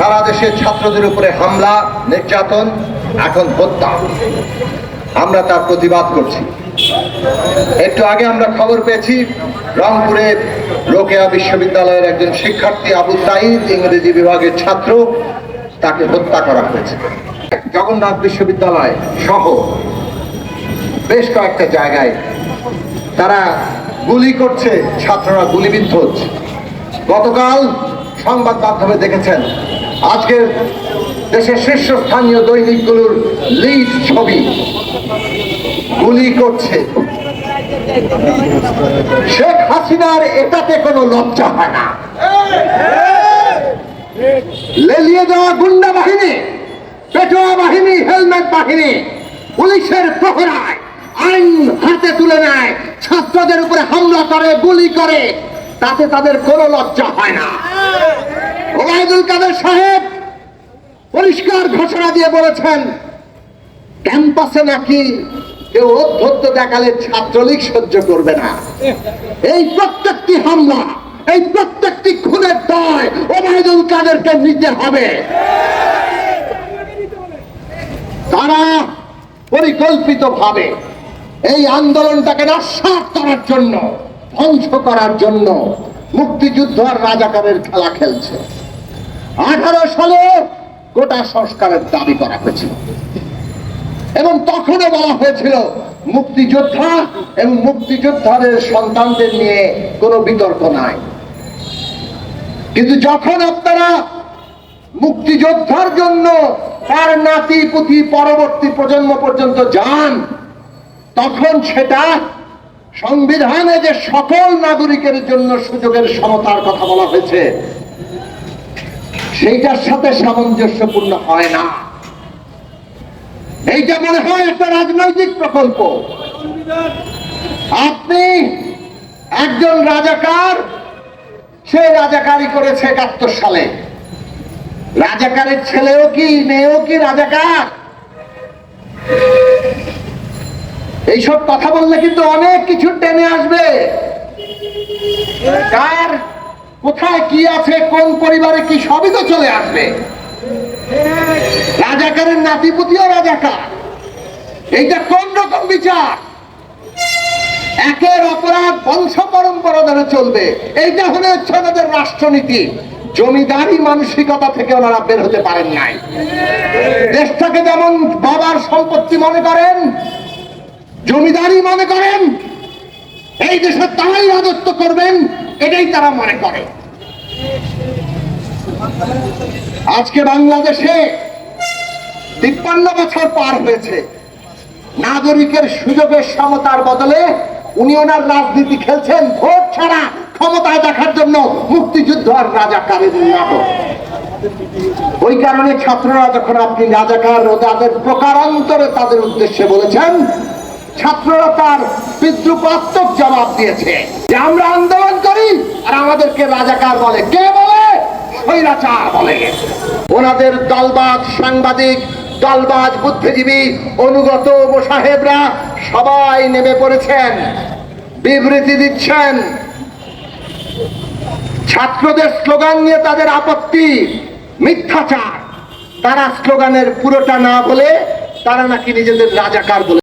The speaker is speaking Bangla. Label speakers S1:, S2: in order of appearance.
S1: সারা দেশে ছাত্রদের উপরে হামলা, নির্যাতন, এখন হত্যা। আমরা তার প্রতিবাদ করছি। একটু আগে আমরা খবর পেয়েছি রংপুরের রোকেয়া বিশ্ববিদ্যালয়ের একজন শিক্ষার্থী আবু সাইদ ইংরেজি বিভাগের ছাত্র, তাকে হত্যা করা হয়েছে। জগন্নাথ বিশ্ববিদ্যালয় সহ বেশ কয়েকটা জায়গায় তারা গুলি করছে, ছাত্ররা গুলিবিদ্ধ হচ্ছে। গতকাল সংবাদ মাধ্যমে দেখেছেন আজকের দেশের শীর্ষস্থানীয় দৈনিকগুলোর লিড ছবি। গুলি করছে। শেখ হাসিনার এটাতে কোনো লজ্জা হয় না। লেলিয়ে দেওয়া গুন্ডা বাহিনী, পেটোয়া বাহিনী, হেলমেট বাহিনী, পুলিশের প্রহরায় আইন হাতে তুলে নেয়, ছাত্রদের উপরে হামলা করে, গুলি করে, তাতে তাদের কোনো লজ্জা হয় না। ওবায়দুল কাদের সাহেব ঘোষণা দিয়ে বলেছেন, ক্যাম্পাসে নাকি কেউ অধ্যত্ত দেখালে ছাত্রলীগ সহ্য করবে না। এই প্রত্যেকটি হামলা, এই প্রত্যেকটি খুনের দায় ওবায়দুল কাদেরকে নিতে হবে। তারা পরিকল্পিত ভাবে এই আন্দোলনটাকে নস্বাত করার জন্য, ধ্বংস করার জন্য মুক্তিযুদ্ধ আর রাজাকারের খেলা খেলছে। আঠারো সালে গোটা সংস্কারের দাবি করা হয়েছিল। এবং তখনও বলা হয়েছিল, মুক্তিযোদ্ধা এবং মুক্তিযোদ্ধাদের সন্তানদের নিয়ে কোনো বিতর্ক নাই। কিন্তু যখন আপনারা মুক্তিযোদ্ধার জন্য তার নাতি পুঁথি পরবর্তী প্রজন্ম পর্যন্ত যান, তখন সেটা সংবিধানে যে সকল নাগরিকের জন্য সুযোগের সমতার কথা বলা হয়েছে সেইটার সাথে সামঞ্জস্যপূর্ণ হয় না। এইটা মনে হয় একটা রাজনৈতিক প্রকল্প। আপনি একজন রাজাকার, সে রাজাকারি করেছে একাত্তর সালে। রাজাকারের ছেলেও কি, মেয়েও কি রাজাকার? এইসব কথা বললে কিন্তু অনেক কিছু টেনে আসবে। কার কোথায় কি আছে, কোন পরিবারে কি সবই তো চলে আসবে। রাজাকারের নাতিপুতিও রাজাকার। এইটা কোন রকম বিচার? একের অপরাধ বংশ পরম্পরা ধরে চলবে। এইটা হলে হচ্ছে ওনাদের রাষ্ট্রনীতি। জমিদারি মানসিকতা থেকে ওনারা বের হতে পারেন নাই। দেশটাকে যেমন বাবার সম্পত্তি মনে করেন, জমিদারি মনে করেন, এই দেশে তারাই রাজত্ব করবেন এটাই তারা মনে করে। আজকে বাংলাদেশে তিপ্পান্ন বছর পার হয়েছে। নাগরিকের সুযোগের সমতার বদলে উনি ওনার রাজনীতি খেলছেন। ভোট ছাড়া ক্ষমতায় দেখার জন্য মুক্তিযুদ্ধ আর রাজাকারের ওই কারণে ছাত্ররা যখন আপনি রাজাকার ও তাদের প্রকারান্তরে তাদের উদ্দেশ্যে বলেছেন ছাত্ররা তার বিদ্রুপাত্মক জবাব দিয়েছে। যে আমরা আন্দোলন করি আর আমাদেরকে রাজাকার বলে। কে বলে? স্বৈরাচার বলে। ওনাদের দলবাজ সাংবাদিক, দলবাজ বুদ্ধিজীবী, অনুগত মোসাহেবরা সবাই নেমে পড়েছেন। বিবৃতি দিচ্ছেন। ছাত্রদের স্লোগান নিয়ে তাদের আপত্তি, মিথ্যাচার। তারা স্লোগানের পুরোটা না বলে তারা নাকি নিজেদের রাজাকার বলে